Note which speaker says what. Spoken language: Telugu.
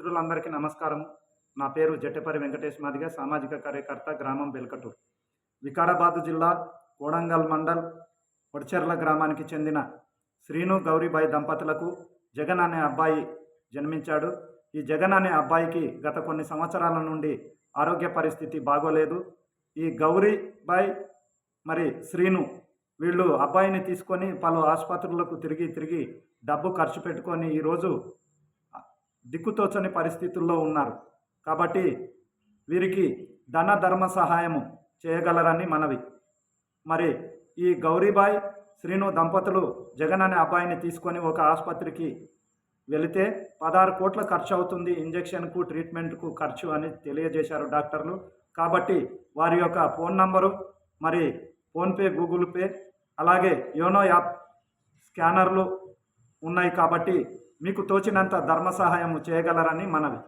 Speaker 1: మిత్రులందరికీ నమస్కారం నా పేరు జట్టెపరి వెంకటేష్ మాదిగ సామాజిక కార్యకర్త గ్రామం బెల్కటూర్. వికారాబాద్ జిల్లా కోడంగల్ మండల్ ఒడిచెర్ల గ్రామానికి చెందిన శ్రీను గౌరీబాయి దంపతులకు జగన్ అనే అబ్బాయి జన్మించాడు. ఈ జగన్ అనే అబ్బాయికి గత కొన్ని సంవత్సరాల నుండి ఆరోగ్య పరిస్థితి బాగోలేదు. ఈ గౌరీబాయ్ మరి శ్రీను వీళ్ళు అబ్బాయిని తీసుకొని పలు ఆసుపత్రులకు తిరిగి తిరిగి డబ్బు ఖర్చు పెట్టుకొని ఈరోజు దిక్కుతోచని పరిస్థితుల్లో ఉన్నారు. కాబట్టి వీరికి ధన ధర్మ సహాయము చేయగలరని మనవి. మరి ఈ గౌరీబాయ్ శ్రీను దంపతులు జగన్ అనే అబ్బాయిని తీసుకొని ఒక ఆసుపత్రికి వెళితే పదహారు కోట్ల ఖర్చు అవుతుంది ఇంజెక్షన్కు ట్రీట్మెంట్కు ఖర్చు అని తెలియజేశారు డాక్టర్లు. కాబట్టి వారి యొక్క ఫోన్ నంబరు మరి ఫోన్పే గూగుల్ పే అలాగే యోనో యాప్ స్కానర్లు ఉన్నాయి కాబట్టి మీకు తోచినంత ధర్మ సహాయం చేయగలరని మనవి.